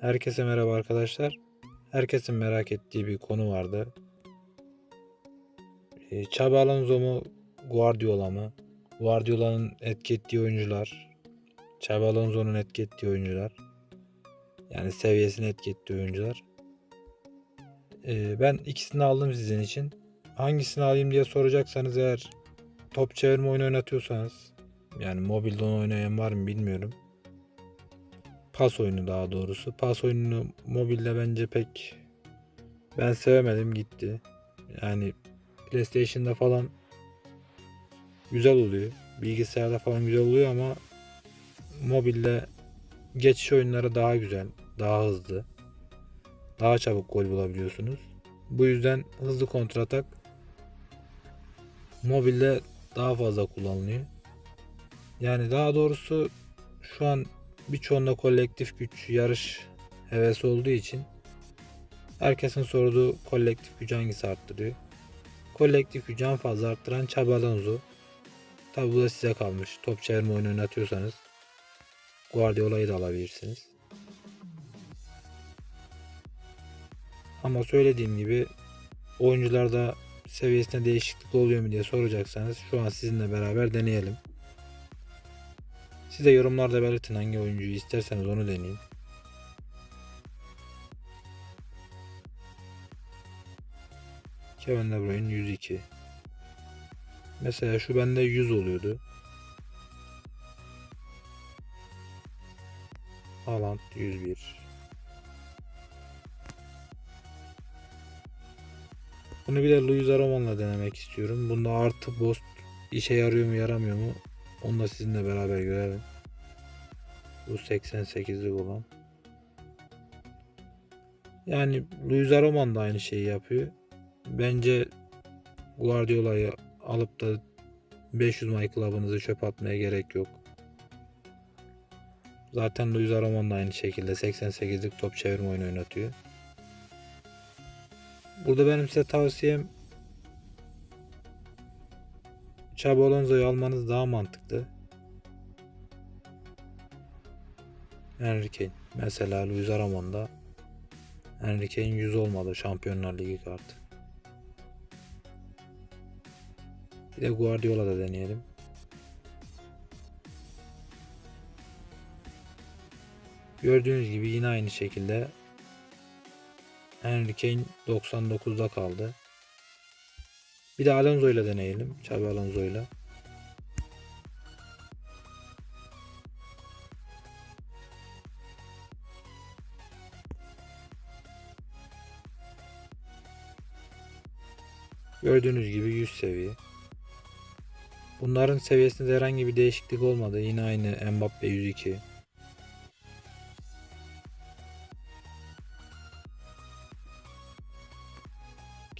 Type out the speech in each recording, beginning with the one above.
Herkese merhaba arkadaşlar. Herkesin merak ettiği bir konu vardı. Ee, Xabi Alonso mu, Guardiola mı? Guardiola'nın etki ettiği oyuncular, Xabi Alonso'nun etki ettiği oyuncular. Yani seviyesini etki ettiği oyuncular. Ee, ben ikisini aldım sizin için. Hangisini alayım diye soracaksanız eğer top çevirme oyunu oynatıyorsanız yani mobilde onu oynayan var mı bilmiyorum. Pas oyunu daha doğrusu. Pas oyununu mobilde bence pek ben sevemedim gitti. Yani PlayStation'da falan güzel oluyor. Bilgisayarda falan güzel oluyor ama mobilde geçiş oyunları daha güzel, daha hızlı. Daha çabuk gol bulabiliyorsunuz. Bu yüzden hızlı kontratak mobilde daha fazla kullanılıyor. Yani daha doğrusu şu an birçoğunda kolektif güç yarış hevesi olduğu için herkesin sorduğu kolektif gücü hangisi arttırıyor? Kolektif gücü en fazla arttıran Xabi Alonso. Tabi bu da size kalmış. Top çevirme oyunu oynatıyorsanız Guardiola'yı da alabilirsiniz. Ama söylediğim gibi oyuncularda seviyesinde değişiklik oluyor mu diye soracaksanız şu an sizinle beraber deneyelim. Siz de yorumlarda belirtin hangi oyuncuyu isterseniz onu deneyin. Kevin De Bruyne 102. Mesela şu bende 100 oluyordu. Haaland 101. Bunu bir de Luis Aramon'la denemek istiyorum. Bunda artı boost işe yarıyor mu yaramıyor mu? Onu da sizinle beraber görelim. Bu 88'lik olan. Yani Luis Araman da aynı şeyi yapıyor. Bence Guardiola'yı alıp da 500 My Club'ınızı çöp atmaya gerek yok. Zaten Luis Araman da aynı şekilde 88'lik top çevirme oyunu oynatıyor. Burada benim size tavsiyem Xabi Alonso'yu almanız daha mantıklı. Henry Kane. Mesela Luis Aramon'da Henry Kane 100 olmadı Şampiyonlar Ligi kartı. Bir de Guardiola da deneyelim. Gördüğünüz gibi yine aynı şekilde Henry Kane 99'da kaldı. Bir de Alonso ile deneyelim. Xabi Alonso ile. Gördüğünüz gibi 100 seviye. Bunların seviyesinde herhangi bir değişiklik olmadı. Yine aynı Mbappe 102.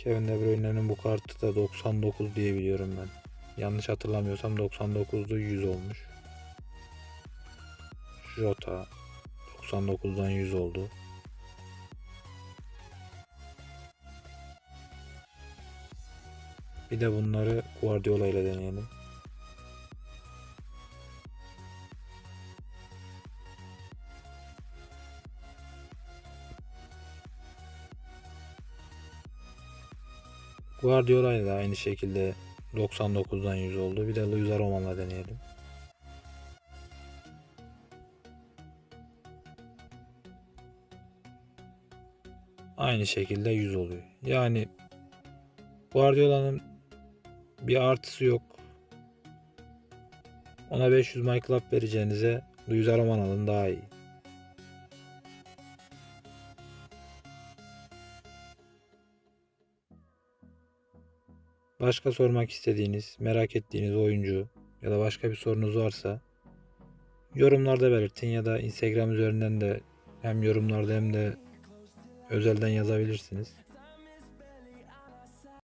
Kevin De Bruyne'nin bu kartı da 99 diye biliyorum ben. Yanlış hatırlamıyorsam 99'du 100 olmuş. Jota 99'dan 100 oldu. Bir de bunları Guardiola ile deneyelim. Guardiola ile de aynı şekilde 99'dan 100 oldu. Bir de Luis Aramon'la deneyelim. Aynı şekilde 100 oluyor. Yani Guardiola'nın bir artısı yok. Ona 500 My Club vereceğinize Luis Araman alın daha iyi. Başka sormak istediğiniz, merak ettiğiniz oyuncu ya da başka bir sorunuz varsa yorumlarda belirtin ya da Instagram üzerinden de hem yorumlarda hem de özelden yazabilirsiniz.